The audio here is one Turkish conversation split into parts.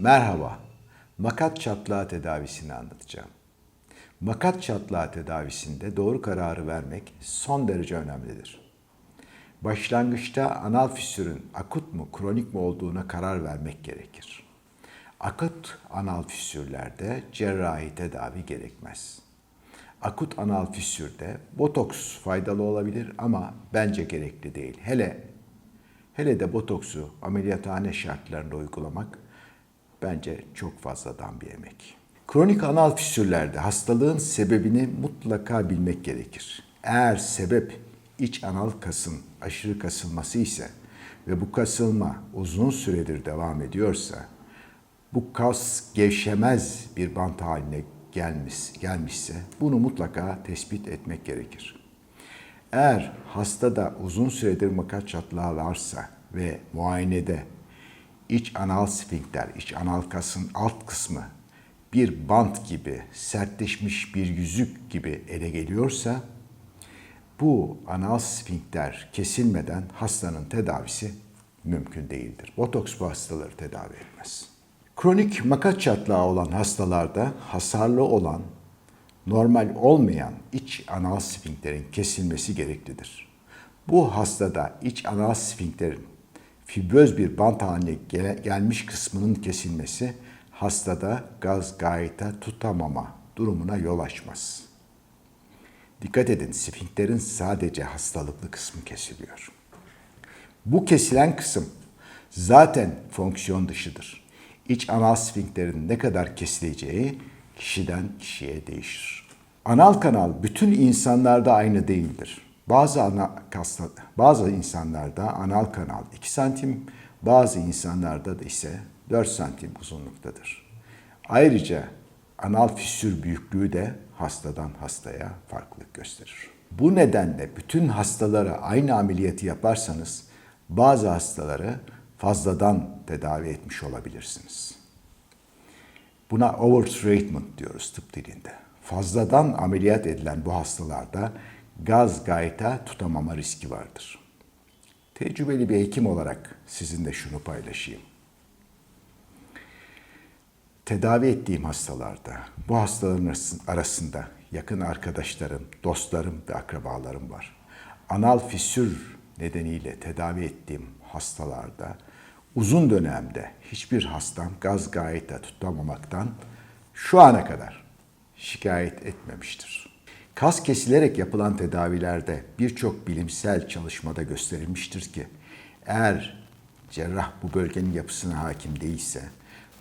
Merhaba. Makat çatlağı tedavisini anlatacağım. Makat çatlağı tedavisinde doğru kararı vermek son derece önemlidir. Başlangıçta anal fissürün akut mu, kronik mu olduğuna karar vermek gerekir. Akut anal fissürlerde cerrahi tedavi gerekmez. Akut anal fissürde botoks faydalı olabilir ama bence gerekli değil. Hele hele de botoksu ameliyathane şartlarında uygulamak bence çok fazladan bir emek. Kronik anal fissürlerde hastalığın sebebini mutlaka bilmek gerekir. Eğer sebep iç anal kasın aşırı kasılması ise ve bu kasılma uzun süredir devam ediyorsa bu kas gevşemez bir bant haline gelmiş, gelmişse bunu mutlaka tespit etmek gerekir. Eğer hastada uzun süredir makat çatlağı varsa ve muayenede iç anal sfinkter, iç anal kasın alt kısmı bir bant gibi, sertleşmiş bir yüzük gibi ele geliyorsa bu anal sfinkter kesilmeden hastanın tedavisi mümkün değildir. Botoks bu hastaları tedavi etmez. Kronik makat çatlağı olan hastalarda hasarlı olan, normal olmayan iç anal sfinkterin kesilmesi gereklidir. Bu hastada iç anal sfinkterin fibröz bir bant haline gelmiş kısmının kesilmesi hastada gaz gayeta tutamama durumuna yol açmaz. Dikkat edin, sfinkterin sadece hastalıklı kısmı kesiliyor. Bu kesilen kısım zaten fonksiyon dışıdır. İç anal sfinkterin ne kadar kesileceği kişiden kişiye değişir. Anal kanal bütün insanlarda aynı değildir. Bazı ana, bazı insanlarda anal kanal 2 santim, bazı insanlarda da ise 4 santim uzunluktadır. Ayrıca anal fissür büyüklüğü de hastadan hastaya farklılık gösterir. Bu nedenle bütün hastalara aynı ameliyatı yaparsanız bazı hastaları fazladan tedavi etmiş olabilirsiniz. Buna overtreatment diyoruz tıp dilinde. Fazladan ameliyat edilen bu hastalarda gaz gayta tutamama riski vardır. Tecrübeli bir hekim olarak sizinle şunu paylaşayım. Tedavi ettiğim hastalarda, bu hastaların arasında yakın arkadaşlarım, dostlarım ve akrabalarım var. Anal fissür nedeniyle tedavi ettiğim hastalarda uzun dönemde hiçbir hastam gaz gayeta tutamamaktan şu ana kadar şikayet etmemiştir. Kas kesilerek yapılan tedavilerde birçok bilimsel çalışmada gösterilmiştir ki eğer cerrah bu bölgenin yapısına hakim değilse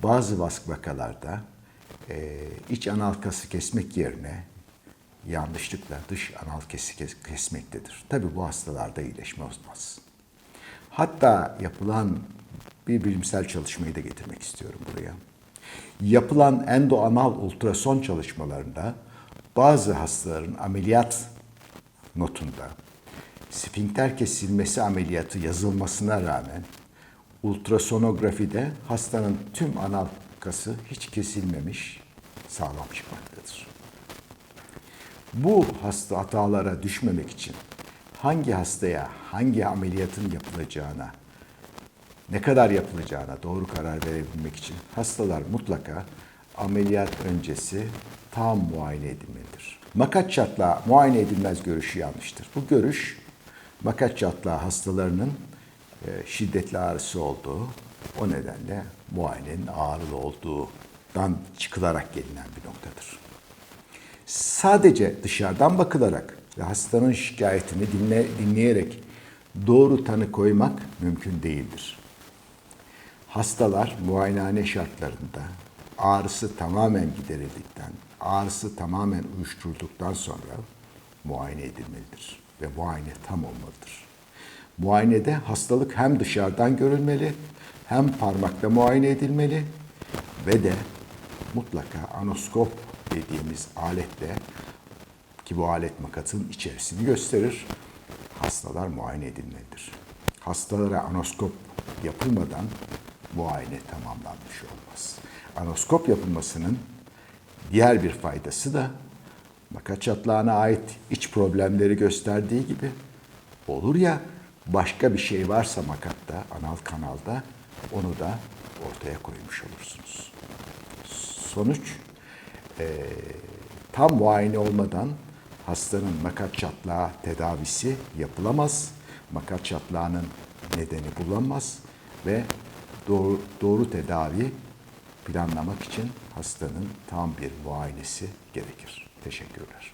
bazı vakalarda e, iç anal kası kesmek yerine yanlışlıkla dış anal kesi kesmektedir. Tabi bu hastalarda iyileşme olmaz. Hatta yapılan bir bilimsel çalışmayı da getirmek istiyorum buraya. Yapılan endoanal ultrason çalışmalarında bazı hastaların ameliyat notunda sfinkter kesilmesi ameliyatı yazılmasına rağmen ultrasonografide hastanın tüm anal kası hiç kesilmemiş sağlam çıkmaktadır. Bu hasta hatalara düşmemek için hangi hastaya hangi ameliyatın yapılacağına, ne kadar yapılacağına doğru karar verebilmek için hastalar mutlaka ameliyat öncesi tam muayene edilmelidir. Makat çatlağı muayene edilmez görüşü yanlıştır. Bu görüş makat çatlağı hastalarının e, şiddetli ağrısı olduğu, o nedenle muayenenin ağrılı olduğundan çıkılarak gelinen bir noktadır. Sadece dışarıdan bakılarak ve hastanın şikayetini dinle, dinleyerek doğru tanı koymak mümkün değildir. Hastalar muayenehane şartlarında ağrısı tamamen giderildikten, ağrısı tamamen uyuşturulduktan sonra muayene edilmelidir ve muayene tam olmalıdır. Muayenede hastalık hem dışarıdan görülmeli, hem parmakla muayene edilmeli ve de mutlaka anoskop dediğimiz aletle ki bu alet makatın içerisini gösterir. Hastalar muayene edilmelidir. Hastalara anoskop yapılmadan muayene tamamlanmış olmaz. Anoskop yapılmasının diğer bir faydası da makat çatlağına ait iç problemleri gösterdiği gibi olur ya başka bir şey varsa makatta, anal kanalda Onu da ortaya koymuş olursunuz. Sonuç eee, tam muayene olmadan hastanın makat çatlağı tedavisi yapılamaz. Makat çatlağının nedeni bulunmaz ve doğru, doğru tedavi planlamak için hastanın tam bir muayenesi gerekir. Teşekkürler.